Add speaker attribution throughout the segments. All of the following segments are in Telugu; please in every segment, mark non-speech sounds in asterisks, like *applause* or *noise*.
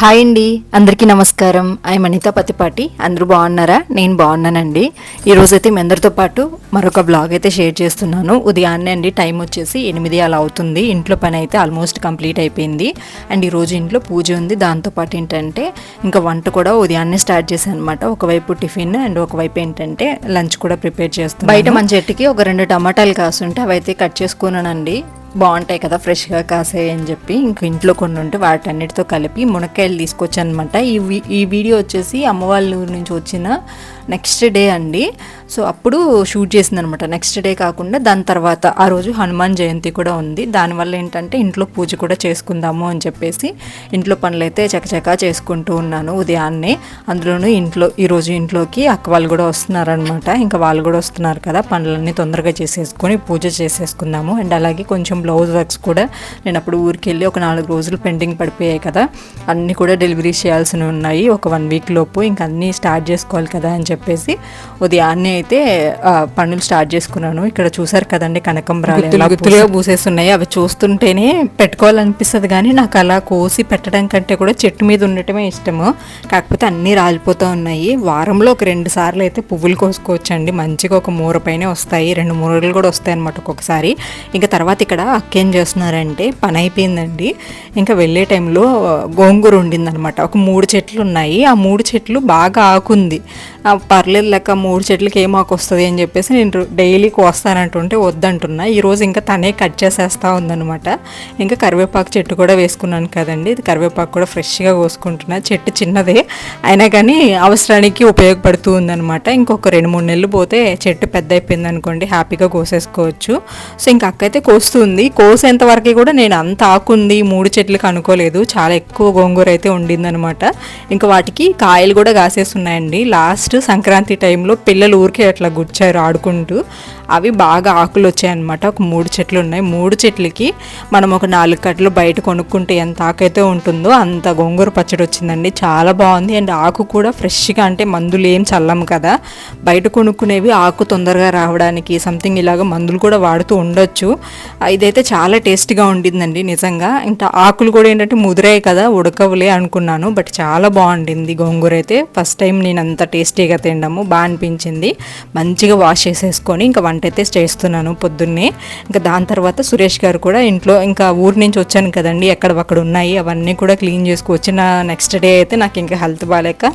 Speaker 1: హాయ్ అండి అందరికీ నమస్కారం. ఐ అనిత పతిపాటి. అందరూ బాగున్నారా? నేను బాగున్నానండి. ఈరోజు అయితే మీ అందరితో పాటు మరొక బ్లాగ్ అయితే షేర్ చేస్తున్నాను. ఉదయాన్నే అండి టైం వచ్చేసి ఎనిమిది అలా అవుతుంది. ఇంట్లో పని అయితే ఆల్మోస్ట్ కంప్లీట్ అయిపోయింది. అండ్ ఈరోజు ఇంట్లో పూజ ఉంది. దాంతోపాటు ఏంటంటే ఇంకా వంట కూడా ఉదయాన్నే స్టార్ట్ చేశాను అనమాట ఒకవైపు టిఫిన్ అండ్ ఒకవైపు ఏంటంటే లంచ్ కూడా ప్రిపేర్ చేస్తాను బయట మన చెట్టుకి ఒక రెండు టమాటాలు కాసుంటే అవైతే కట్ చేసుకున్నానండి. బాగుంటాయి కదా ఫ్రెష్గా కాసాయి అని చెప్పి. ఇంక ఇంట్లో కొన్ని ఉంటే వాటన్నిటితో కలిపి మునక్కాయలు తీసుకొచ్చానమాట. ఈ వీ- ఈ వీడియో వచ్చేసి అమ్మవాళ్ళ ఊరి నుంచి వచ్చిన నెక్స్ట్ డే అండి. సో అప్పుడు షూట్ చేసింది అనమాట నెక్స్ట్ డే కాకుండా దాని తర్వాత ఆ రోజు హనుమాన్ జయంతి కూడా ఉంది. దానివల్ల ఏంటంటే ఇంట్లో పూజ కూడా చేసుకుందాము అని చెప్పేసి ఇంట్లో పనులైతే చకచకా చేసుకుంటూ ఉన్నాను ఉదయాన్నే. అందులోనూ ఇంట్లో ఈరోజు ఇంట్లోకి అక్క వాళ్ళు కూడా వస్తున్నారనమాట. ఇంకా వాళ్ళు కూడా వస్తున్నారు కదా పనులన్నీ తొందరగా చేసేసుకొని పూజ చేసేసుకుందాము. అండ్ అలాగే కొంచెం బ్లౌజ్ వర్క్స్ కూడా నేను అప్పుడు ఊరికి వెళ్ళి ఒక నాలుగు రోజులు పెండింగ్ పడిపోయాయి కదా అన్నీ కూడా డెలివరీ చేయాల్సినవి ఉన్నాయి. ఒక వన్ వీక్ లోపు ఇంకా అన్నీ స్టార్ట్ చేసుకోవాలి కదా అని చెప్పేసి ఉదయాన్నే అయితే ఆ, పనులు స్టార్ట్ చేసుకున్నాను. ఇక్కడ చూసారు కదండి కనకంబరాలు ఎలా గుత్తులుగా పూసేస్తున్నాయి. అవి చూస్తుంటేనే పెట్టుకోవాలనిపిస్తుంది కానీ నాకు అలా కోసి పెట్టడం కంటే కూడా చెట్టు మీద ఉండటమే ఇష్టము. కాకపోతే అన్నీ రాలిపోతూ ఉన్నాయి. వారంలో ఒక రెండు సార్లు అయితే పువ్వులు కోసుకోవచ్చండి. మంచిగా ఒక మూర పైన వస్తాయి. రెండు మూరలు కూడా వస్తాయి అనమాట ఒక్కొక్కసారి. ఇంకా తర్వాత ఇక్కడ అక్క ఏం చేస్తున్నారంటే పని అయిపోయిందండి. ఇంకా వెళ్ళే టైంలో గోంగూర ఉండిందనమాట ఒక మూడు చెట్లు ఉన్నాయి. ఆ మూడు చెట్లు బాగా ఆకుంది. పర్లేదు లెక్క మూడు చెట్లకి ఏం ఆకు వస్తుంది అని చెప్పేసి నేను డైలీ కోస్తానంటుంటే వద్దంటున్నా. ఈరోజు ఇంకా తనే కట్ చేసేస్తా ఉందనమాట ఇంకా కరివేపాకు చెట్టు కూడా వేసుకున్నాను కదండి. ఇది కరివేపాకు కూడా ఫ్రెష్గా కోసుకుంటున్నా. చెట్టు చిన్నదే. అయినా కానీ అవసరానికి ఉపయోగపడుతూ ఉందనమాట ఇంకొక రెండు మూడు నెలలు పోతే చెట్టు పెద్ద అయిపోయింది అనుకోండి హ్యాపీగా కోసేసుకోవచ్చు. సో ఇంకా అక్క అయితే కోస్తుంది. కోసేంత వరకు కూడా నేను అంత ఆకుంది మూడు చెట్లకు అనుకోలేదు. చాలా ఎక్కువ గోంగూర అయితే ఉండిందనమాట ఇంకా వాటికి కాయలు కూడా కాసేస్తున్నాయండి లాస్ట్ సంక్రాంతి టైంలో పిల్లలు ఊరికే అట్లా గుచ్చారు ఆడుకుంటూ. అవి బాగా ఆకులు వచ్చాయన్నమాట. ఒక మూడు చెట్లు ఉన్నాయి. మూడు చెట్లకి మనం ఒక నాలుగు కట్టలు బయట కొనుక్కుంటే ఎంత ఆకైతే ఉంటుందో అంత గోంగూర పచ్చడి వచ్చిందండి. చాలా బాగుంది. అండ్ ఆకు కూడా ఫ్రెష్గా అంటే మందులు ఏం చల్లం కదా. బయట కొనుక్కునేవి ఆకు తొందరగా రావడానికి సంథింగ్ ఇలాగ మందులు కూడా వాడుతూ ఉండొచ్చు. ఇదైతే చాలా టేస్టీగా ఉండిందండి నిజంగా. ఇంకా ఆకులు కూడా ఏంటంటే ముదిరాయి కదా ఉడకవులే అనుకున్నాను. బట్ చాలా బాగుండింది గోంగూర అయితే. ఫస్ట్ టైం నేను అంత టేస్టీగా తినడము. బాగా అనిపించింది. మంచిగా వాష్ చేసేసుకొని ఇంకా వంట అయితే చేస్తున్నాను పొద్దున్నే. ఇంకా దాని తర్వాత సురేష్ గారు కూడా ఇంట్లో ఇంకా ఊరి నుంచి వచ్చాను కదండి ఎక్కడ అక్కడ ఉన్నాయి అవన్నీ కూడా క్లీన్ చేసుకొచ్చిన నెక్స్ట్ డే అయితే నాకు ఇంకా హెల్త్ బాగాలేక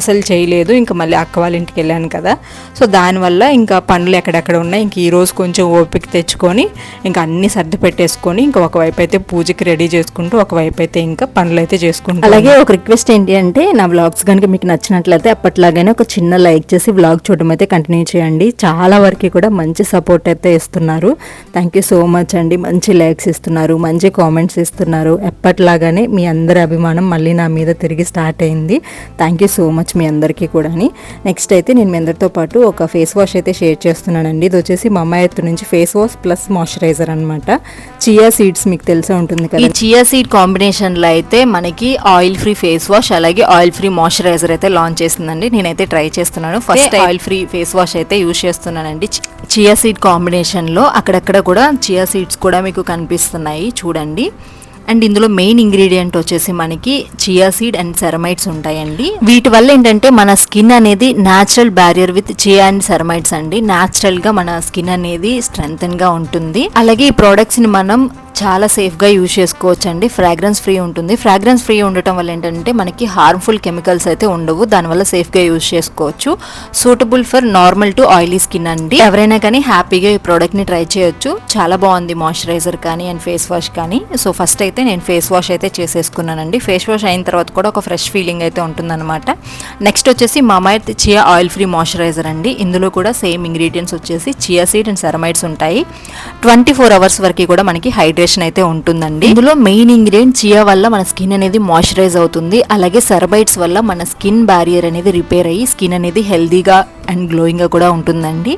Speaker 1: అసలు చేయలేదు. ఇంకా మళ్ళీ అక్క వాళ్ళ ఇంటికి వెళ్ళాను కదా. సో దానివల్ల ఇంకా పనులు ఎక్కడెక్కడ ఉన్నాయి ఇంక ఈరోజు కొంచెం ఓపిక తెచ్చుకొని ఇంకా అన్ని సర్ది పెట్టేసుకొని ఇంకా ఒకవైపు అయితే పూజకి రెడీ చేసుకుంటూ ఒకవైపు అయితే ఇంకా పనులు అయితే చేసుకుంటూ అలాగే ఒక రిక్వెస్ట్ ఏంటి అంటే నా బ్లాగ్స్ కనుక మీకు నచ్చినట్లయితే అప్పట్లాగానే ఒక చిన్న లైక్ చేసి బ్లాగ్ చూడడం అయితే కంటిన్యూ చేయండి. చాలా వరకు కూడా మంచి సపోర్ట్ అయితే ఇస్తున్నారు. థ్యాంక్ యూ సో మచ్ అండి. మంచి లైక్స్ ఇస్తున్నారు. మంచి కామెంట్స్ ఇస్తున్నారు. ఎప్పట్లాగానే మీ అందరి అభిమానం మళ్ళీ నా మీద తిరిగి స్టార్ట్ అయింది. థ్యాంక్ యూ సో మచ్ మీ అందరికీ కూడా నెక్స్ట్ అయితే నేను మీ అందరితో పాటు ఒక ఫేస్ వాష్ అయితే షేర్ చేస్తున్నానండి. ఇది వచ్చేసి మా అమ్మాయి ఎత్తు నుంచి ఫేస్ వాష్ ప్లస్ మాయిశ్చరైజర్ అనమాట చియా సీడ్స్ మీకు తెలిసే ఉంటుంది కదా ఈ చియా సీడ్ కాంబినేషన్లో అయితే మనకి ఆయిల్ ఫ్రీ ఫేస్ వాష్ అలాగే ఆయిల్ ఫ్రీ మాయిశ్చరైజర్ అయితే లాంచ్ చేసిందండి. నేనైతే ట్రై చేస్తున్నాను. First oil free face wash అయితే యూజ్ చేస్తున్నానండి. చియా సీడ్ కాంబినేషన్లో అక్కడక్కడ కూడా చియా సీడ్స్ కూడా మీకు కనిపిస్తున్నాయి. చూడండి. అండ్ ఇందులో మెయిన్ ఇంగ్రీడియంట్ వచ్చేసి మనకి చియా సీడ్ అండ్ సెరమైట్స్ ఉంటాయండి. వీటి వల్ల ఏంటంటే మన స్కిన్ అనేది natural barrier with chia and ceramides అండి. న్యాచురల్గా మన స్కిన్ అనేది స్ట్రెంగ్గా ఉంటుంది. అలాగే ఈ ప్రోడక్ట్స్ని మనం చాలా సేఫ్గా యూజ్ చేసుకోవచ్చు అండి ఫ్రాగ్రెన్స్ ఫ్రీ ఉంటుంది. ఫ్రాగ్రెన్స్ ఫ్రీ ఉండటం వల్ల ఏంటంటే మనకి హార్మ్ఫుల్ కెమికల్స్ అయితే ఉండవు. దానివల్ల సేఫ్గా యూజ్ చేసుకోవచ్చు. Suitable for normal to oily skin అండి. ఎవరైనా కానీ హ్యాపీగా ఈ ప్రోడక్ట్ని ట్రై చేయొచ్చు. చాలా బాగుంది మాయిశ్చరైజర్ కానీ అండ్ ఫేస్ వాష్ కానీ. సో ఫస్ట్ అయితే నేను ఫేస్ వాష్ అయితే చేసేసుకున్నానండి. ఫేస్ వాష్ అయిన తర్వాత కూడా ఒక ఫ్రెష్ ఫీలింగ్ అయితే ఉంటుందన్నమాట. నెక్స్ట్ వచ్చేసి Mamaearth chia oil free moisturiser అండి. ఇందులో కూడా సేమ్ ఇంగ్రీడియంట్స్ వచ్చేసి చియా సీడ్ అండ్ సెరమైడ్స్ ఉంటాయి. ట్వంటీ ఫోర్ అవర్స్ వరకు కూడా మనకి హైడ్రేషన్ అయితే ఉంటుందండి. ఇందులో మెయిన్ ఇంగ్రీడియంట్ చియా వల్ల మన స్కిన్ అనేది మాయిశ్చరైజ్ అవుతుంది. అలాగే సర్బైట్స్ వల్ల మన స్కిన్ బ్యారియర్ అనేది రిపేర్ అయ్యి స్కిన్ అనేది హెల్దీగా అండ్ గ్లోయింగ్గా కూడా ఉంటుందండి.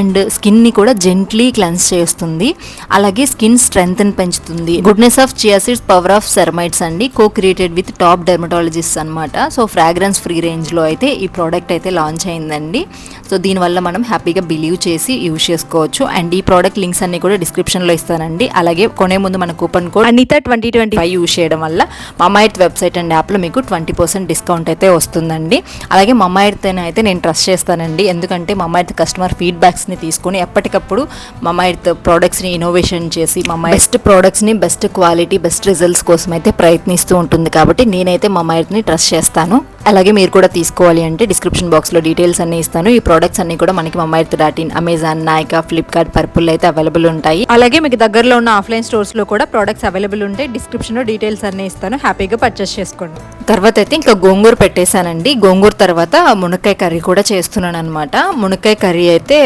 Speaker 1: అండ్ స్కిన్ని కూడా జెంట్లీ క్లెన్స్ చేస్తుంది. అలాగే స్కిన్ స్ట్రెంగ్త్ని పెంచుతుంది. Goodness of chia seeds power of ceramides అండి. Co created with top dermatologist అనమాట సో ఫ్రాగ్రెన్స్ ఫ్రీ రేంజ్లో అయితే ఈ ప్రోడక్ట్ అయితే లాంచ్ అయిందండి. సో దీనివల్ల మనం హ్యాపీగా బిలీవ్ చేసి యూజ్ చేసుకోవచ్చు. అండ్ ఈ ప్రోడక్ట్ లింక్స్ అన్ని కూడా డిస్క్రిప్షన్లో ఇస్తానండి. అలాగే కొనే ముందు మన coupon code Anitha twenty twenty five use చేయడం వల్ల మమాయిత్ వెబ్సైట్ అండ్ యాప్లో మీకు ట్వంటీ పర్సెంట్ డిస్కౌంట్ అయితే వస్తుందండి. అలాగే మమాయిర్త్ అయితే నేను ట్రస్ట్ చేస్తానండి. ఎందుకంటే మమాయిర్త్ కస్టమర్ ఫీడ్బ్యాక్స్ని తీసుకొని ఎప్పటికప్పుడు మమాయిర్త్ ప్రోడక్ట్స్ని ఇన్నోవేషన్ చేసి మమ్మ బెస్ట్ ప్రోడక్ట్స్ని బెస్ట్ క్వాలిటీ బెస్ట్ రిజల్ట్స్ కోసం అయితే ప్రయత్నిస్తూ ఉంటుంది. కాబట్టి నేనైతే మమాయిర్త్ని ట్రస్ట్ చేస్తాను. అలాగే మీరు కూడా తీసుకోవాలి అంటే డిస్క్రిప్షన్ బాక్స్లో డీటెయిల్స్ అన్ని ఇస్తాను. ఈ ప్రోడక్ట్స్ అన్ని కూడా మనకి Mamaearth dot in Amazon Nykaa Flipkart Purplle అయితే అవైలబుల్ ఉంటాయి. అలాగే మీకు దగ్గరలో ఉన్న ఆఫ్లైన్ స్టోర్స్లో కూడా ప్రోడక్ట్స్ అవైలబుల్ ఉంటాయి డిస్క్రిప్షన్లో డీటెయిల్స్ అన్ని ఇస్తాను. హ్యాపీగా పర్చేస్ చేసుకోండి. తర్వాత అయితే ఇంకా గోంగూర పెట్టేశానండి. గోంగూర తర్వాత మునక్కాయ కర్రీ కూడా చేస్తున్నాను అనమాట మునక్కాయ కర్రీ అయితే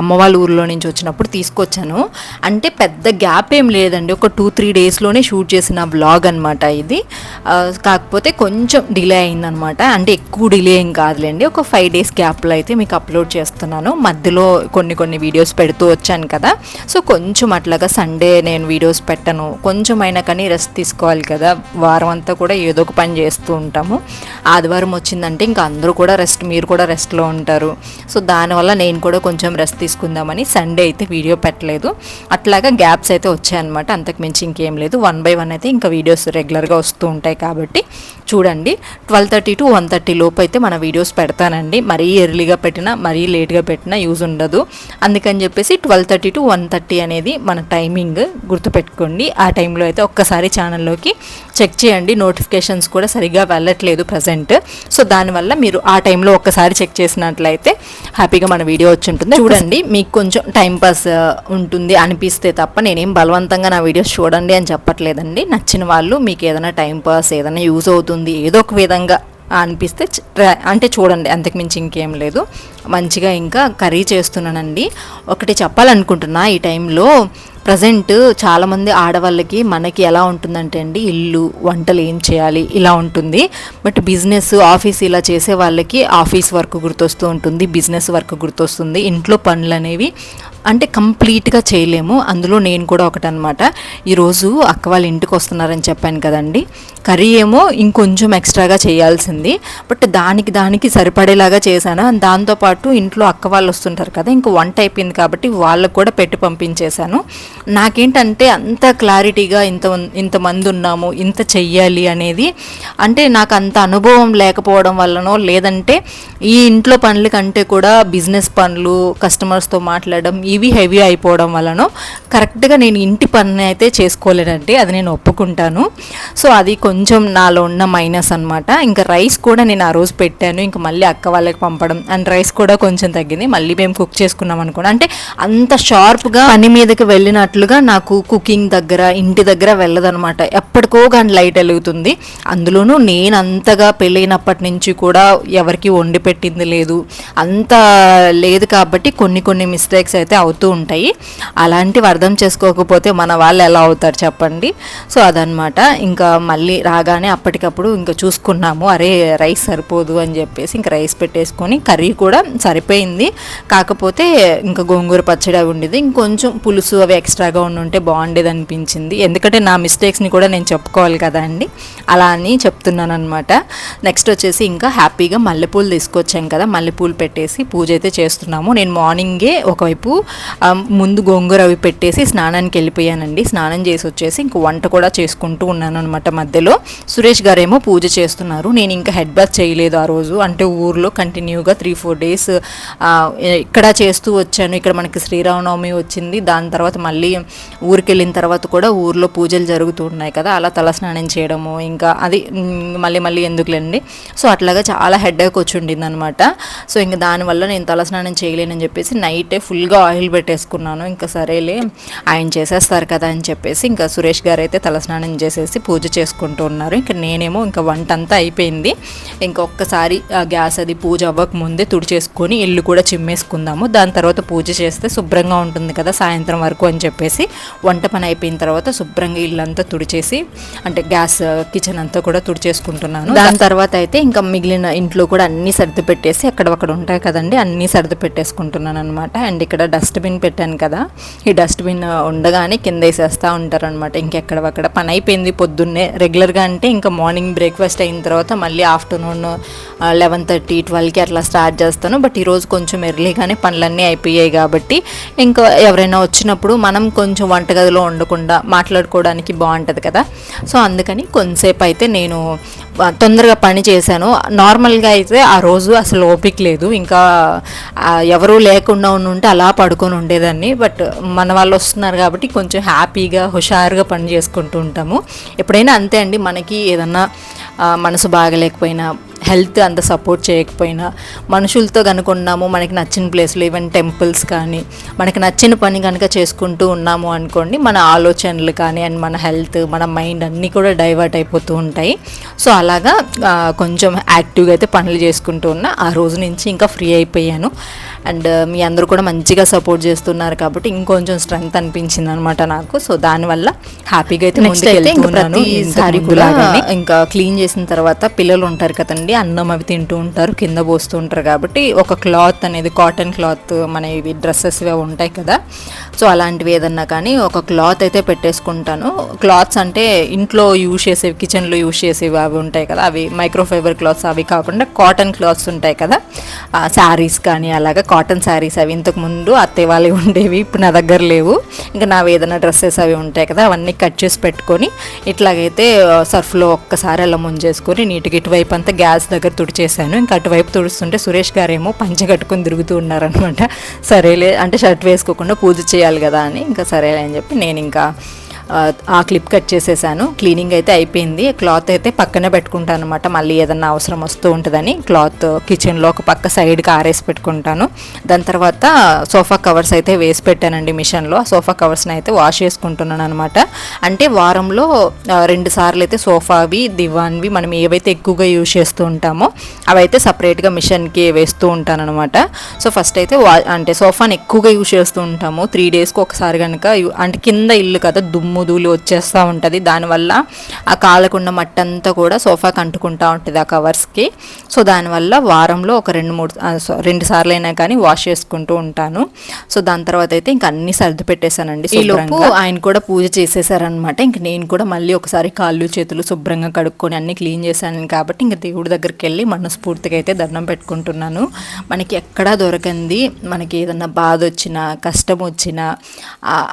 Speaker 1: అమ్మ వాళ్ళ ఊర్లో నుంచి వచ్చినప్పుడు తీసుకొచ్చాను. అంటే పెద్ద గ్యాప్ ఏం లేదండి. ఒక టూ త్రీ డేస్లోనే షూట్ చేసిన బ్లాగ్ అనమాట ఇది. కాకపోతే కొంచెం డిలే అయిందనమాట అంటే ఎక్కువ డిలే ఏం కాదులేండి. ఒక ఫైవ్ డేస్ గ్యాప్లో అయితే మీకు అప్లోడ్ చేస్తున్నాను. మధ్యలో కొన్ని కొన్ని వీడియోస్ పెడుతూ వచ్చాను కదా. సో కొంచెం అట్లాగా సండే నేను వీడియోస్ పెట్టను. కొంచెం అయినా కానీ రెస్ట్ తీసుకోవాలి కదా. వారం అంతా కూడా ఏదో ఒక పని చేస్తూ ఉంటాము. ఆదివారం వచ్చిందంటే ఇంకా అందరూ కూడా రెస్ట్ మీరు కూడా రెస్ట్లో ఉంటారు. సో దానివల్ల నేను కూడా కొంచెం రెస్ట్ తీసుకుందామని సండే అయితే వీడియో పెట్టలేదు. అట్లాగా గ్యాప్స్ అయితే వచ్చాయన్నమాట. అంతకు మించి ఇంకేం లేదు. వన్ బై వన్ అయితే ఇంకా వీడియోస్ రెగ్యులర్గా వస్తూ ఉంటాయి కాబట్టి చూడండి. Twelve thirty to one thirty లోపు అయితే మన వీడియోస్ పెడతానండి. మరీ ఎర్లీగా పెట్టినా మరీ లేట్గా పెట్టినా యూజ్ ఉండదు. అందుకని చెప్పేసి twelve thirty to one thirty అనేది మన టైమింగ్ గుర్తుపెట్టుకోండి. ఆ టైంలో అయితే ఒక్కసారి ఛానల్లోకి చెక్ చేయండి. నోటిఫికేషన్స్ కూడా సరిగ్గా వెళ్ళట్లేదు ప్రజెంట్ సో దానివల్ల మీరు ఆ టైంలో ఒక్కసారి చెక్ చేసినట్లయితే హ్యాపీగా మన వీడియో వచ్చి ఉంటుంది చూడండి మీకు కొంచెం టైం పాస్ uh, ఉంటుంది అనిపిస్తే తప్ప నేనేం బలవంతంగా నా వీడియోస్ చూడండి అని చెప్పట్లేదండి. నచ్చిన వాళ్ళు మీకు ఏదైనా టైం పాస్ ఏదైనా యూజ్ అవుతుంది ఏదో ఒక విధంగా అనిపిస్తే అంటే చూడండి అంతకుమించి ఇంకేం లేదు. మంచిగా ఇంకా కర్రీ చేస్తున్నానండి. ఒకటి చెప్పాలనుకుంటున్నా ఈ టైంలో ప్రజెంట్ చాలామంది ఆడవాళ్ళకి మనకి ఎలా ఉంటుందంటే అండి ఇల్లు వంటలు ఏం చేయాలి ఇలా ఉంటుంది. బట్ బిజినెస్ ఆఫీస్ ఇలా చేసే వాళ్ళకి ఆఫీస్ వర్క్ గుర్తొస్తూ ఉంటుంది బిజినెస్ వర్క్ గుర్తొస్తుంది. ఇంట్లో పనులు అనేవి అంటే కంప్లీట్గా చేయలేము. అందులో నేను కూడా ఒకటనమాట ఈరోజు అక్క వాళ్ళ ఇంటికి వస్తున్నారని చెప్పాను కదండి. కర్రీ ఏమో ఇంకొంచెం ఎక్స్ట్రాగా చేయాల్సింది. బట్ దానికి దానికి సరిపడేలాగా చేశాను. దాంతోపాటు ఇంట్లో అక్క వాళ్ళు వస్తుంటారు కదా ఇంక వంట అయిపోయింది కాబట్టి వాళ్ళకు కూడా పెట్టి పంపించేశాను. నాకేంటంటే అంత క్లారిటీగా ఇంత ఇంతమంది ఉన్నాము ఇంత చెయ్యాలి అనేది అంటే నాకు అంత అనుభవం లేకపోవడం వల్లనో లేదంటే ఈ ఇంట్లో పనుల కంటే కూడా బిజినెస్ పనులు కస్టమర్స్తో మాట్లాడడం ఇవి హెవీ అయిపోవడం వలన కరెక్ట్గా నేను ఇంటి పని అయితే చేసుకోలేనండి. అది నేను ఒప్పుకుంటాను. సో అది కొంచెం నాలో ఉన్న మైనస్ అనమాట ఇంకా రైస్ కూడా నేను ఆ రోజు పెట్టాను. ఇంకా మళ్ళీ అక్క వాళ్ళకి పంపడం అండ్ రైస్ కూడా కొంచెం తగ్గింది. మళ్ళీ మేము కుక్ చేసుకున్నాం అనుకోండి. అంటే అంత షార్ప్గా పని మీదకి వెళ్ళినట్లుగా నాకు కుకింగ్ దగ్గర ఇంటి దగ్గర వెళ్ళదనమాట ఎప్పటికో కానీ లైట్ వెలుగుతుంది. అందులోనూ నేను అంతగా పెళ్ళైనప్పటి నుంచి కూడా ఎవరికి వండి పెట్టింది లేదు. అంత లేదు కాబట్టి కొన్ని కొన్ని మిస్టేక్స్ అయితే అవుతూ ఉంటాయి. అలాంటివి అర్థం చేసుకోకపోతే మన వాళ్ళు ఎలా అవుతారు చెప్పండి. సో అదనమాట ఇంకా మళ్ళీ రాగానే అప్పటికప్పుడు ఇంకా చూసుకున్నాము. అరే రైస్ సరిపోదు అని చెప్పేసి ఇంకా రైస్ పెట్టేసుకొని కర్రీ కూడా సరిపోయింది. కాకపోతే ఇంకా గోంగూర పచ్చడి అవి ఉండేది. ఇంకొంచెం పులుసు అవి ఎక్స్ట్రాగా ఉండి ఉంటే బాగుండేది అనిపించింది. ఎందుకంటే నా మిస్టేక్స్ని కూడా నేను చెప్పుకోవాలి కదా అండి. అలా అని చెప్తున్నాను అనమాట నెక్స్ట్ వచ్చేసి ఇంకా హ్యాపీగా మల్లెపూలు తీసుకొచ్చాం కదా. మల్లెపూలు పెట్టేసి పూజ అయితే చేస్తున్నాము. నేను మార్నింగే ఒకవైపు ముందు గోంగూర అవి పెట్టేసి స్నానానికి వెళ్ళిపోయానండి. స్నానం చేసి వచ్చేసి ఇంక వంట కూడా చేసుకుంటూ ఉన్నాను అనమాట మధ్యలో. సురేష్ గారేమో పూజ చేస్తున్నారు. నేను ఇంకా హెడ్ బాత్ చేయలేదు ఆ రోజు. అంటే ఊర్లో కంటిన్యూగా త్రీ ఫోర్ డేస్ ఇక్కడ చేస్తూ వచ్చాను. ఇక్కడ మనకి శ్రీరామనవమి వచ్చింది. దాని తర్వాత మళ్ళీ ఊరికి వెళ్ళిన తర్వాత కూడా ఊర్లో పూజలు జరుగుతూ ఉన్నాయి కదా. అలా తలస్నానం చేయడము ఇంకా అది మళ్ళీ మళ్ళీ ఎందుకులేండి? సో అట్లాగా చాలా హెడ్ ఏక్ వచ్చి ఉండింది అనమాట సో ఇంకా దానివల్ల నేను తలస్నానం చేయలేనని చెప్పేసి నైటే ఫుల్గా ఆయిల్ పెట్టేసుకున్నాను. ఇంకా సరేలే ఆయన చేసేస్తారు కదా అని చెప్పేసి ఇంకా సురేష్ గారు అయితే తలస్నానం చేసేసి పూజ చేసుకుంటూ ఉన్నారు. ఇంకా నేనేమో ఇంకా వంట అంతా అయిపోయింది. ఇంకా ఒక్కసారి ఆ గ్యాస్ అది పూజ అవ్వక ముందే తుడిచేసుకొని ఇల్లు కూడా చిమ్మేసుకుందాము. దాని తర్వాత పూజ చేస్తే శుభ్రంగా ఉంటుంది కదా సాయంత్రం వరకు అని చెప్పేసి వంట పని అయిపోయిన తర్వాత శుభ్రంగా ఇల్లంతా తుడిచేసి అంటే గ్యాస్ కిచెన్ అంతా కూడా తుడిచేసుకుంటున్నాను. దాని తర్వాత అయితే ఇంకా మిగిలిన ఇంట్లో కూడా అన్ని సర్ది పెట్టేసి అక్కడ అక్కడ ఉంటాయి కదండి అన్ని సర్ది పెట్టేసుకుంటున్నాను అనమాట అండ్ ఇక్కడ డస్ట్ డస్ట్బిన్ పెట్టాను కదా ఈ డస్ట్బిన్ ఉండగానే కింద వేసేస్తూ ఉంటారనమాట ఇంకెక్కడక్కడ పని అయిపోయింది పొద్దున్నే. రెగ్యులర్గా అంటే ఇంకా మార్నింగ్ బ్రేక్ఫాస్ట్ అయిన తర్వాత మళ్ళీ ఆఫ్టర్నూన్ లెవెన్ థర్టీ ట్వెల్వ్కి అట్లా స్టార్ట్ చేస్తాను. బట్ ఈరోజు కొంచెం ఎర్లీగానే పనులన్నీ అయిపోయాయి కాబట్టి ఇంకా ఎవరైనా వచ్చినప్పుడు మనం కొంచెం వంటగదిలో ఉండకుండా మాట్లాడుకోవడానికి బాగుంటుంది కదా. సో అందుకని కొంతసేపు అయితే నేను తొందరగా పని చేశాను. నార్మల్గా అయితే ఆ రోజు అసలు ఓపిక లేదు. ఇంకా ఎవరూ లేకుండా ఉంటే అలా పడుకొని ఉండేదాన్ని. బట్ మన వాళ్ళు వస్తున్నారు కాబట్టి కొంచెం హ్యాపీగా హుషారుగా పని చేసుకుంటూ ఉంటాము. ఎప్పుడైనా అంతే అండి. మనకి ఏదన్నా మనసు బాగలేకపోయినా హెల్త్ అంత సపోర్ట్ చేయకపోయినా మనుషులతో కనుక ఉన్నాము మనకి నచ్చిన ప్లేస్లో ఈవెన్ టెంపుల్స్ కానీ మనకి నచ్చిన పని కనుక చేసుకుంటూ ఉన్నాము అనుకోండి మన ఆలోచనలు కానీ అండ్ మన హెల్త్ మన మైండ్ అన్నీ కూడా డైవర్ట్ అయిపోతూ ఉంటాయి. సో అలాగా కొంచెం యాక్టివ్గా అయితే పనులు చేసుకుంటూ ఉన్నా ఆ రోజు నుంచి ఇంకా ఫ్రీ అయిపోయాను. అండ్ మీ అందరూ కూడా మంచిగా సపోర్ట్ చేస్తున్నారు కాబట్టి ఇంకొంచెం స్ట్రెంగ్త్ అనిపించింది అనమాట నాకు. సో దానివల్ల హ్యాపీగా అయితే
Speaker 2: Next
Speaker 1: ముందుకు
Speaker 2: అయితే ఇంకా
Speaker 1: వెళ్తున్నాను
Speaker 2: ప్రతిసారి
Speaker 1: ఇంతకు
Speaker 2: కూడా.
Speaker 1: ఇంకా క్లీన్ చేసిన తర్వాత పిల్లలు ఉంటారు కదండి అన్నం అవి తింటూ ఉంటారు కింద పోస్తూ ఉంటారు కాబట్టి ఒక క్లాత్ అనేది కాటన్ క్లాత్ మన ఇవి డ్రెస్సెస్ ఇవి ఉంటాయి కదా సో అలాంటివి ఏదన్నా కానీ ఒక క్లాత్ అయితే పెట్టేసుకుంటాను. క్లాత్స్ అంటే ఇంట్లో యూజ్ చేసేవి కిచెన్లో యూజ్ చేసేవి అవి ఉంటాయి కదా. అవి మైక్రోఫైబర్ క్లాత్స్ అవి కాకుండా కాటన్ క్లాత్స్ ఉంటాయి కదా. శారీస్ కానీ అలాగా కాటన్ శారీస్ అవి ఇంతకు ముందు అత్తయ్య వాళ్ళవి ఉండేవి ఇప్పుడు నా దగ్గర లేవు. ఇంకా నావి ఏదైనా డ్రెస్సెస్ అవి ఉంటాయి కదా అవన్నీ కట్ చేసి పెట్టుకొని ఇట్లాగైతే సర్ఫ్లో ఒక్కసారి అలా ముంజేసుకొని నీట్గా ఇటువైపు అంతా గ్యాస్ దగ్గర తుడిచేసాను ఇంకా అటువైపు తుడుస్తుంటే సురేష్ గారేమో పంచ కట్టుకొని తిరుగుతూ ఉన్నారనమాట సరేలే అంటే షర్ట్ వేసుకోకుండా పూజ చేయాలి కదా అని ఇంకా సరేలే అని చెప్పి నేను ఇంకా ఆ, క్లిప్ కట్ చేసేసాను. క్లీనింగ్ అయితే అయిపోయింది. క్లాత్ అయితే పక్కనే పెట్టుకుంటాను అనమాట మళ్ళీ ఏదన్నా అవసరం వస్తూ ఉంటుందని క్లాత్ కిచెన్లో ఒక పక్క సైడ్కి ఆరేసి పెట్టుకుంటాను. దాని తర్వాత సోఫా కవర్స్ అయితే వేసి పెట్టానండి మిషన్లో. సోఫా కవర్స్ని అయితే వాష్ చేసుకుంటున్నాను అనమాట అంటే వారంలో రెండు సార్లు అయితే సోఫావి దివాన్వి మనం ఏవైతే ఎక్కువగా యూజ్ చేస్తూ ఉంటామో అవైతే సపరేట్గా మిషన్కి వేస్తూ ఉంటాను అనమాట సో ఫస్ట్ అయితే వా అంటే సోఫాని ఎక్కువగా యూజ్ చేస్తూ ఉంటాము. త్రీ డేస్కి ఒకసారి కనుక అంటే కింద ఇల్లు కదా దుమ్ము ధూళి వచ్చేస్తూ ఉంటుంది. దానివల్ల ఆ కాలకుండా మట్టి అంతా కూడా సోఫాకి అంటుకుంటూ ఉంటుంది ఆ కవర్స్కి. సో దానివల్ల వారంలో ఒక రెండు మూడు రెండు సార్లు అయినా కానీ వాష్ చేసుకుంటూ ఉంటాను. సో దాని తర్వాత అయితే ఇంకా అన్ని సర్ది పెట్టేశానండి లోపు ఆయన కూడా పూజ చేసేసారనమాట ఇంక నేను కూడా మళ్ళీ ఒకసారి కాళ్ళు చేతులు శుభ్రంగా కడుక్కొని అన్ని క్లీన్ చేశాను కాబట్టి ఇంక దేవుడి దగ్గరికి వెళ్ళి మనస్ఫూర్తిగా అయితే దండం పెట్టుకుంటున్నాను. మనకి ఎక్కడా దొరకంది. మనకి ఏదన్నా బాధ వచ్చినా కష్టం వచ్చినా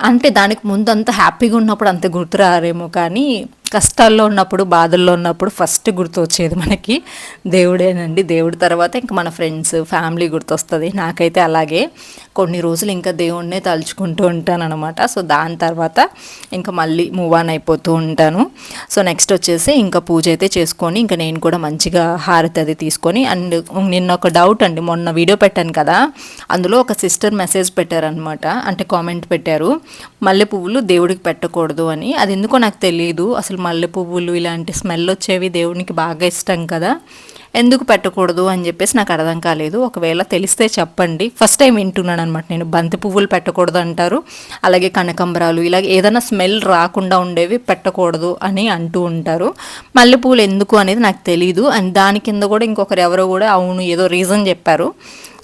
Speaker 1: అంటే దానికి ముందు అంత హ్యాపీగా అప్పుడు అంత గుర్తు రారేమో కానీ కష్టాల్లో ఉన్నప్పుడు బాధల్లో ఉన్నప్పుడు ఫస్ట్ గుర్తు వచ్చేది మనకి దేవుడేనండి. దేవుడి తర్వాత ఇంకా మన ఫ్రెండ్స్ ఫ్యామిలీ గుర్తొస్తుంది. నాకైతే అలాగే కొన్ని రోజులు ఇంకా దేవుడినే తలుచుకుంటూ ఉంటాను అనమాట సో దాని తర్వాత ఇంకా మళ్ళీ మూవ్ ఆన్ అయిపోతూ ఉంటాను. సో నెక్స్ట్ వచ్చేసి ఇంకా పూజ అయితే చేసుకొని ఇంకా నేను కూడా మంచిగా హారతి అది తీసుకొని అండ్ నిన్న ఒక డౌట్ అండి మొన్న వీడియో పెట్టాను కదా అందులో ఒక సిస్టర్ మెసేజ్ పెట్టారనమాట అంటే కామెంట్ పెట్టారు మల్లె పువ్వులు దేవుడికి పెట్టకూడదు అని. అది ఎందుకో నాకు తెలియదు అసలు మల్లె పువ్వులు ఇలాంటి స్మెల్ వచ్చేవి దేవునికి బాగా ఇష్టం కదా. ఎందుకు పెట్టకూడదు అని చెప్పేసి నాకు అర్థం కాలేదు. ఒకవేళ తెలిస్తే చెప్పండి. ఫస్ట్ టైం వింటున్నాను అనమాట నేను. బంతి పువ్వులు పెట్టకూడదు అంటారు. అలాగే కనకంబరాలు ఇలాగే ఏదైనా స్మెల్ రాకుండా ఉండేవి పెట్టకూడదు అని అంటూ ఉంటారు. మల్లెపూలు ఎందుకు అనేది నాకు తెలియదు అండ్ దాని కింద కూడా ఇంకొకరు ఎవరో కూడా అవును ఏదో రీజన్ చెప్పారు.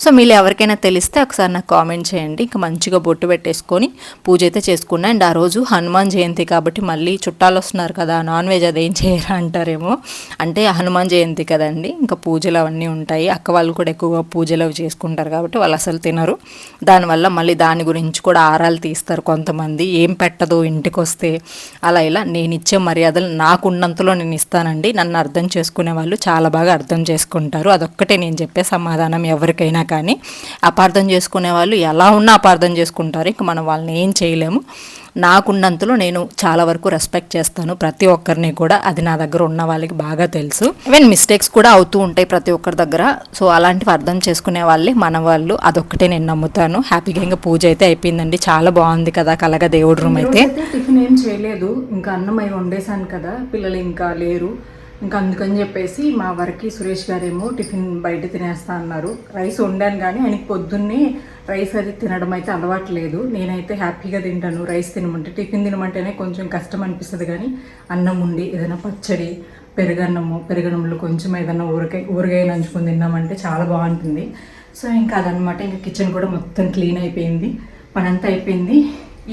Speaker 1: సో మీరు ఎవరికైనా తెలిస్తే ఒకసారి నాకు కామెంట్ చేయండి. ఇంకా మంచిగా బొట్టు పెట్టేసుకొని పూజ అయితే చేసుకున్నా. అండ్ ఆ రోజు హనుమాన్ జయంతి కాబట్టి మళ్ళీ చుట్టాలు వస్తున్నారు కదా నాన్ వెజ్ అదేం చేయరా అంటారేమో. అంటే హనుమాన్ జయంతి కదండి. ఇంకా పూజలు అవన్నీ ఉంటాయి. అక్క వాళ్ళు కూడా ఎక్కువగా పూజలు అవి చేసుకుంటారు కాబట్టి వాళ్ళు అసలు తినరు. దానివల్ల మళ్ళీ దాని గురించి కూడా ఆరాలు తీస్తారు కొంతమంది. ఏం పెట్టదు ఇంటికి వస్తే అలా ఇలా నేను ఇచ్చే మర్యాదలు నాకున్నంతలో నేను ఇస్తానండి. నన్ను అర్థం చేసుకునే వాళ్ళు చాలా బాగా అర్థం చేసుకుంటారు. అదొక్కటే నేను చెప్పే సమాధానం ఎవరికైనా కానీ అపార్థం చేసుకునే వాళ్ళు ఎలా ఉన్నా అపార్థం చేసుకుంటారు. ఇంక మనం వాళ్ళని ఏం చేయలేము. నాకున్నంతలో నేను చాలా వరకు రెస్పెక్ట్ చేస్తాను. ప్రతి ఒక్కరిని కూడా. అది నా దగ్గర ఉన్న వాళ్ళకి బాగా తెలుసు. ఈవెన్ మిస్టేక్స్ కూడా అవుతూ ఉంటాయి ప్రతి ఒక్కరి దగ్గర. సో అలాంటివి అర్థం చేసుకునే వాళ్ళే మన వాళ్ళు. అదొక్కటే నేను నమ్ముతాను. హ్యాపీగా ఇంకా పూజ అయితే అయిపోయిందండి. చాలా బాగుంది కదా కలగా దేవుడి రూమ్ అయితే.
Speaker 2: టిఫిన్ ఏం చేయలేదు. ఇంకా అన్నం అయి వండేసాను కదా. పిల్లలు ఇంకా లేరు. ఇంకా అందుకని చెప్పేసి మా వరకి సురేష్ గారేమో టిఫిన్ బయట తినేస్తా అన్నారు. రైస్ వండాను కానీ ఆయనకి పొద్దున్నే రైస్ అది తినడం అయితే అలవాటు లేదు నేనైతే హ్యాపీగా తింటాను. రైస్ తినమంటే టిఫిన్ తినమంటేనే కొంచెం కష్టం అనిపిస్తుంది కానీ అన్నం ఉండి ఏదైనా పచ్చడి పెరుగన్నము పెరుగన్నంలో కొంచెం ఏదైనా ఊరగాయ ఊరగాయ నంచుకొని తిన్నామంటే చాలా బాగుంటుంది. సో ఇంకా అదనమాట ఇంకా కిచెన్ కూడా మొత్తం క్లీన్ అయిపోయింది. పని అంతా అయిపోయింది.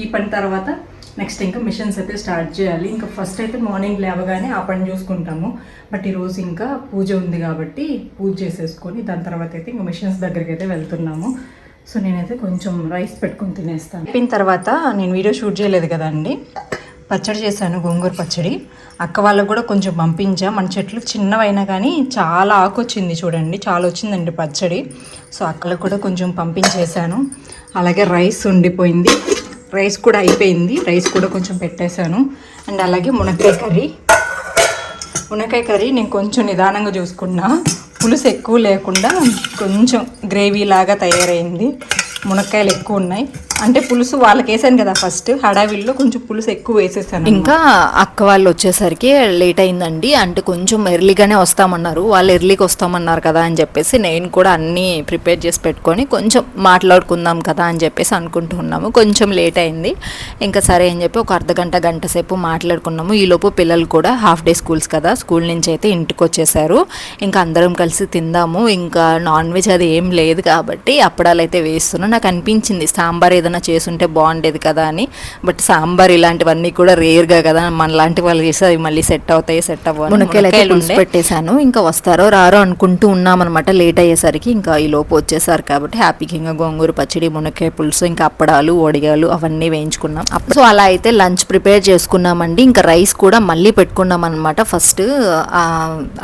Speaker 2: ఈ పని తర్వాత నెక్స్ట్ ఇంకా మిషన్స్ అయితే స్టార్ట్ చేయాలి. ఇంకా ఫస్ట్ అయితే మార్నింగ్ లేవగానే ఆ పని చూసుకుంటాము. బట్ ఈరోజు ఇంకా పూజ ఉంది కాబట్టి పూజ చేసేసుకొని దాని తర్వాత అయితే ఇంకా మిషన్స్ దగ్గరికి అయితే వెళ్తున్నాము. సో నేనైతే కొంచెం రైస్ పెట్టుకొని తినేస్తాను. అయిపోయిన తర్వాత నేను వీడియో షూట్ చేయలేదు కదండి పచ్చడి చేశాను గోంగూర పచ్చడి. అక్క వాళ్ళకు కూడా కొంచెం పంపించా. మన చెట్లు చిన్నవైనా కానీ చాలా ఆకు వచ్చింది చూడండి. చాలా వచ్చిందండి పచ్చడి. సో అక్కలకు కూడా కొంచెం పంపించేశాను. అలాగే రైస్ ఉండిపోయింది. రైస్ కూడా అయిపోయింది. రైస్ కూడా కొంచెం పెట్టేశాను. అండ్ అలాగే మునక్కాయ కర్రీ. మునక్కాయ కర్రీ నేను కొంచెం నిదానంగా చూసుకున్నా. పులుసు ఎక్కువ లేకుండా కొంచెం గ్రేవీ లాగా తయారైంది. మునక్కాయలు ఎక్కువ ఉన్నాయి. అంటే పులుసు వాళ్ళకి వేసాను కదా ఫస్ట్ హడావిల్లో కొంచెం పులుసు ఎక్కువ వేసేసాను.
Speaker 1: ఇంకా అక్క వాళ్ళు వచ్చేసరికి లేట్ అయిందండి. అంటే కొంచెం ఎర్లీగానే వస్తామన్నారు. వాళ్ళు ఎర్లీకి వస్తామన్నారు కదా అని చెప్పేసి నేను కూడా అన్నీ ప్రిపేర్ చేసి పెట్టుకొని కొంచెం మాట్లాడుకుందాం కదా అని చెప్పేసి అనుకుంటున్నాము కొంచెం లేట్ అయింది. ఇంకా సరే అని చెప్పి ఒక అర్ధ గంట గంట సేపు మాట్లాడుకున్నాము. ఈలోపు పిల్లలు కూడా హాఫ్ డే స్కూల్స్ కదా. స్కూల్ నుంచి అయితే ఇంటికి వచ్చేసారు. ఇంకా అందరం కలిసి తిందాము. ఇంకా నాన్ వెజ్ అది ఏం లేదు కాబట్టి అప్పడాలు అయితే వేస్తున్నాను నాకు అనిపించింది సాంబార్ ఏదైనా చేసుంటే బాగుండేది కదా అని. బట్ సాంబార్ ఇలాంటివన్నీ కూడా రేర్గా కదా మన లాంటి వాళ్ళు చేస్తే అవి మళ్ళీ సెట్ అవుతాయి సెట్ అవ్వాలి
Speaker 2: మునక్కాయలు
Speaker 1: పెట్టేశాను ఇంకా వస్తారో రారో అనుకుంటూ ఉన్నామన్నమాట. లేట్ అయ్యేసరికి ఇంకా ఈ లోపు వచ్చేసారు కాబట్టి హ్యాపీగా ఇంకా గోంగూర పచ్చడి మునక్కాయ పులుసు ఇంకా అప్పడాలు ఒడిగాలు అవన్నీ వేయించుకున్నాం. సో అలా అయితే లంచ్ ప్రిపేర్ చేసుకున్నామండి. ఇంకా రైస్ కూడా మళ్ళీ పెట్టుకున్నాం అనమాట ఫస్ట్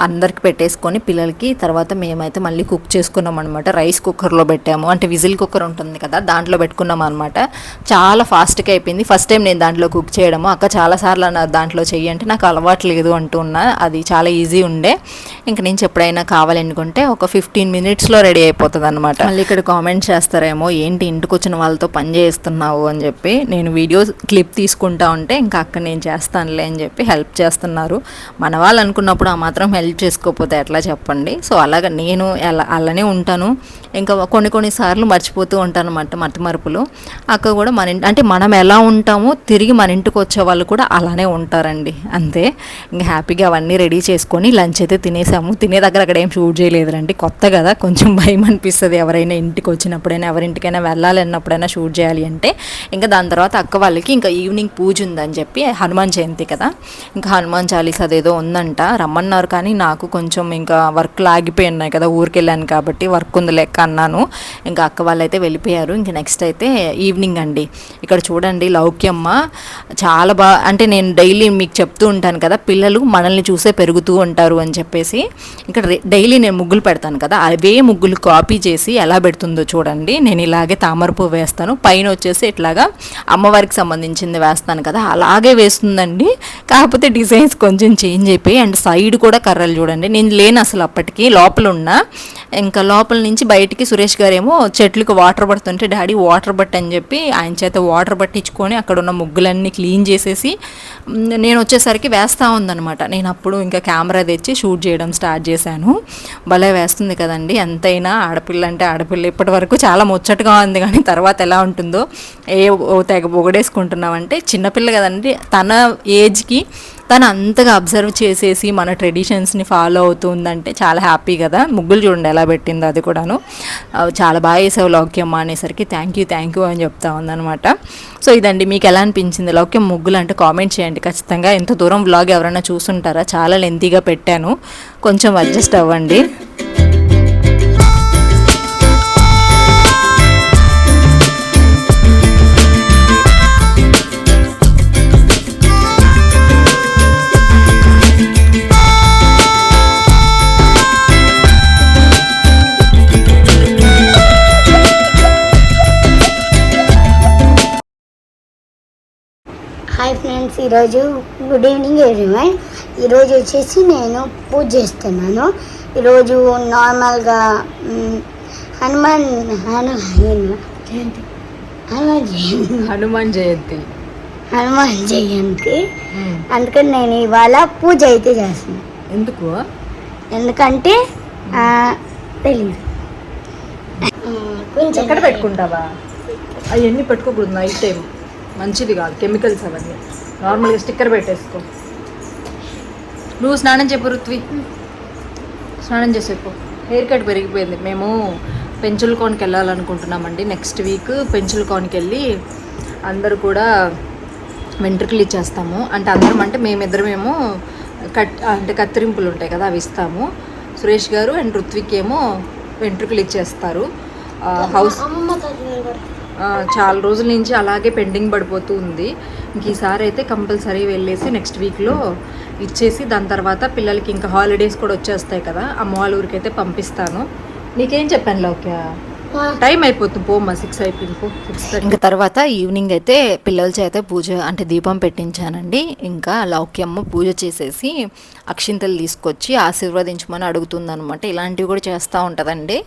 Speaker 1: అందరికి పెట్టేసుకొని పిల్లలకి తర్వాత మేమైతే మళ్ళీ కుక్ చేసుకున్నాం అనమాట రైస్ కుక్కర్లో పెట్టాము. అంటే విజిల్ కుక్కర్ ఉంటుంది కదా దాంట్లో పెట్టుకున్నాం అనమాట చాలా ఫాస్ట్గా అయిపోయింది. ఫస్ట్ టైం నేను దాంట్లో కుక్ చేయడము. అక్క చాలాసార్లు అన్నారు దాంట్లో చెయ్యి అంటే నాకు అలవాటు లేదు అంటూ ఉన్నా అది చాలా ఈజీ ఉండే. ఇంకా నేను ఎప్పుడైనా కావాలనుకుంటే ఒక ఫిఫ్టీన్ మినిట్స్లో రెడీ అయిపోతుంది అనమాట మళ్ళీ ఇక్కడ కామెంట్ చేస్తారేమో ఏంటి ఇంటికి వచ్చిన వాళ్ళతో పని చేస్తున్నావు? అని చెప్పి నేను వీడియో క్లిప్ తీసుకుంటా ఉంటే ఇంకా అక్క నేను చేస్తానులే అని చెప్పి హెల్ప్ చేస్తున్నారు. మన వాళ్ళు అనుకున్నప్పుడు ఆ మాత్రం హెల్ప్ చేసుకోకపోతే ఎట్లా చెప్పండి? సో అలాగ నేను ఎలా అలానే ఉంటాను. ఇంకా కొన్ని కొన్ని సార్లు మర్చిపోతూ ఉంటాను అనమాట మట్టి మరుపులు. అక్క కూడా మన ఇంటి అంటే మనం ఎలా ఉంటామో తిరిగి మన ఇంటికి వచ్చే వాళ్ళు కూడా అలానే ఉంటారండి. అంతే. ఇంకా హ్యాపీగా అవన్నీ రెడీ చేసుకొని లంచ్ అయితే తినేసాము. తినే దగ్గర అక్కడ ఏం షూట్ చేయలేదురండి. కొత్త కదా కొంచెం *laughs* భయం అనిపిస్తుంది ఎవరైనా ఇంటికి వచ్చినప్పుడైనా ఎవరింటికైనా వెళ్ళాలి అన్నప్పుడైనా షూట్ చేయాలి అంటే. ఇంకా దాని తర్వాత అక్క వాళ్ళకి ఇంకా ఈవినింగ్ పూజ ఉందని చెప్పి హనుమాన్ జయంతి కదా. ఇంకా హనుమాన్ చాలీస్ అదేదో ఉందంట. రమ్మన్నారు కానీ నాకు కొంచెం ఇంకా వర్క్ లాగిపోయి ఉన్నాయి కదా ఊరికి వెళ్ళాను కాబట్టి వర్క్ ఉంది లెక్క అన్నాను. ఇంకా అక్క వాళ్ళు అయితే వెళ్ళిపోయారు. ఇంకా నెక్స్ట్ అయితే ఈవినింగ్ అండి. ఇక్కడ చూడండి లౌక్యమ్మ. చాలా బాగా అంటే నేను డైలీ మీకు చెప్తూ ఉంటాను కదా పిల్లలు మనల్ని చూసే పెరుగుతూ ఉంటారు అని చెప్పేసి. ఇక్కడ డైలీ నేను ముగ్గులు పెడతాను కదా అవే ముగ్గులు కాపీ చేసి ఎలా పెడుతుందో చూడండి. నేను ఇలాగే తామర పువ్వు వేస్తాను. పైన వచ్చేసి ఇట్లాగా అమ్మవారికి సంబంధించింది వేస్తాను కదా అలాగే వేస్తుందండి. కాకపోతే డిజైన్స్ కొంచెం చేంజ్ అయిపోయి అండ్ సైడ్ కూడా కర్రలు చూడండి. నేను లేను అసలు అప్పటికి లోపల ఉన్నా ఇంకా లోపల నుంచి బయటికి సురేష్ గారు ఏమో చెట్లకు వాటర్ పడుతుంటే డాడీ వాటర్ బట్ అని చెప్పి ఆయన చేత వాటర్ పట్టించుకొని అక్కడ ఉన్న ముగ్గులన్నీ క్లీన్ చేసేసి నేను వచ్చేసరికి వేస్తూ ఉందనమాట నేను అప్పుడు ఇంకా కెమెరా తెచ్చి షూట్ చేయడం స్టార్ట్ చేశాను. భలే వేస్తుంది కదండి. ఎంతైనా ఆడపిల్ల అంటే ఆడపిల్ల. ఇప్పటి వరకు చాలా ముచ్చటగా ఉంది కానీ తర్వాత ఎలా ఉంటుందో ఏ ఓ తెగ పొగడేసుకుంటున్నామంటే చిన్నపిల్ల కదండి తన ఏజ్కి తను అంతగా అబ్జర్వ్ చేసేసి మన ట్రెడిషన్స్ని ఫాలో అవుతుందంటే చాలా హ్యాపీ కదా. ముగ్గులు చూడండి ఎలా పెట్టిందో అది కూడాను. చాలా బాగా వేసావు లౌక్యమ్మ అనేసరికి థ్యాంక్ యూ థ్యాంక్ యూ అని చెప్తా ఉందన్నమాట. సో ఇదండి మీకు ఎలా అనిపించింది? లౌక్యం ముగ్గులు అంటే కామెంట్ చేయండి. ఖచ్చితంగా ఇంత దూరం వ్లాగ్ ఎవరైనా చూసుంటారా? చాలా లెంతీగా పెట్టాను. కొంచెం అడ్జస్ట్ అవ్వండి.
Speaker 3: ఈరోజు గుడ్ ఈవినింగ్ ఎవ్రీవన్ ఈరోజు వచ్చేసి నేను పూజ చేస్తున్నాను. ఈరోజు నార్మల్గా హనుమాన్ హను హనుమాన్ జయంతి.
Speaker 2: హనుమాన్ జయంతి.
Speaker 3: హనుమాన్ జయంతి. అందుకని నేను ఇవాళ పూజ అయితే చేస్తున్నాను
Speaker 2: ఎందుకు?
Speaker 3: ఎందుకంటే ఆ, కొంచెం
Speaker 2: ఎక్కడ పెట్టుకుంటావా? అవన్నీ పెట్టుకోకూడదు నైట్ టైం మంచిది కాదు కెమికల్స్ అవన్నీ. నార్మల్గా స్టిక్కర్ పెట్టేసుకో. నువ్వు స్నానం చెప్పు రుత్వి స్నానం చేసేపు హెయిర్ కట్ పెరిగిపోయింది. మేము
Speaker 1: పెంచులకోనకి వెళ్ళాలనుకుంటున్నామండి. నెక్స్ట్ వీక్ పెంచులకోనకి వెళ్ళి అందరూ కూడా వెంట్రుకలు ఇచ్చేస్తాము. అంటే అందరం అంటే మేమిద్దరమేమో కట్ అంటే కత్తిరింపులు ఉంటాయి కదా అవి ఇస్తాము. సురేష్ గారు అండ్ ఋత్విక్ ఏమో వెంట్రుకలు ఇచ్చేస్తారు. హౌస్ చాలా రోజుల నుంచి అలాగే పెండింగ్ పడిపోతూ ఉంది. ఇంక ఈసారి అయితే కంపల్సరీ వెళ్ళేసి నెక్స్ట్ వీక్లో ఇచ్చేసి దాని తర్వాత పిల్లలకి ఇంకా హాలిడేస్ కూడా వచ్చేస్తాయి కదా అమ్మ వాళ్ళ ఊరికి అయితే పంపిస్తాను. నీకేం చెప్పాను లోక్యా? టైం అయిపోతుంది పోమ్మా సిక్స్ అయిపోయింది పో సిక్స్ ఇంకా తర్వాత ఈవినింగ్ అయితే పిల్లల చేత పూజ అంటే దీపం పెట్టించానండి. ఇంకా లౌక్యమ్మ పూజ చేసేసి అక్షింతలు తీసుకొచ్చి ఆశీర్వదించమని అడుగుతుంది అనమాట ఇలాంటివి కూడా చేస్తూ ఉంటుందండి.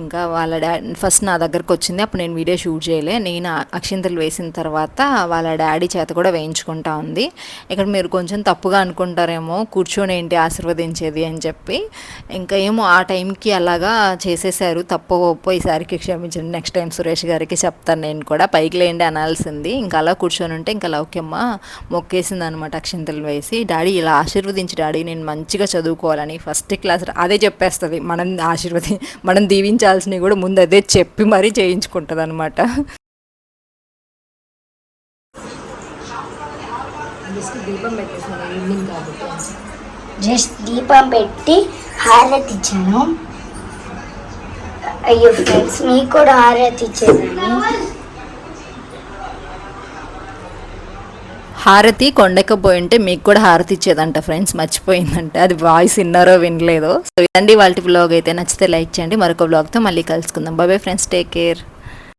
Speaker 1: ఇంకా వాళ్ళ డాడీ ఫస్ట్ నా దగ్గరకు వచ్చింది అప్పుడు నేను వీడియో షూట్ చేయలే. నేను అక్షింతలు వేసిన తర్వాత వాళ్ళ డాడీ చేత కూడా వేయించుకుంటా ఉంది. ఇక్కడ మీరు కొంచెం తప్పుగా అనుకుంటారేమో కూర్చొని ఏంటి ఆశీర్వదించేది అని చెప్పి. ఇంకా ఏమో ఆ టైంకి అలాగా చేసేసారు తప్పు ఒప్పో ఈసారికి క్షమించండి నెక్స్ట్ టైం సురేష్ గారికి చెప్తాను నేను కూడా. పైకి లేండి అనాల్సింది. ఇంకా అలా కూర్చొని ఉంటే ఇంకా లౌక్యమ్మ మొక్కేసింది అనమాట అక్షింతలు వేసి. డాడీ ఇలా ఆశీర్వదించి డాడీ నేను మంచిగా చదువుకోవాలని ఫస్ట్ క్లాస్ అదే చెప్పేస్తుంది. మనం ఆశీర్వది మనం దీవించాల్సినవి కూడా ముందు అదే చెప్పి మరీ చేయించుకుంటుంది అనమాట
Speaker 3: జస్ట్ దీపం పెట్టి హారతి ఇచ్చాను. అయ్యో ఫ్రెండ్స్ మీకు కూడా హారతి ఇచ్చేదాన్ని
Speaker 1: హారతి కొండకపోయింటే మీకు కూడా హారతి ఇచ్చేదంట ఫ్రెండ్స్ మర్చిపోయిందంట. అది వాయిస్ విన్నారో వినలేదో. సో ఇదండి వాళ్ళ బ్లాగ్ అయితే నచ్చితే లైక్ చేయండి. మరొక బ్లాగ్తో మళ్ళీ కలుసుకుందాం. బాబాయ్ ఫ్రెండ్స్ టేక్ కేర్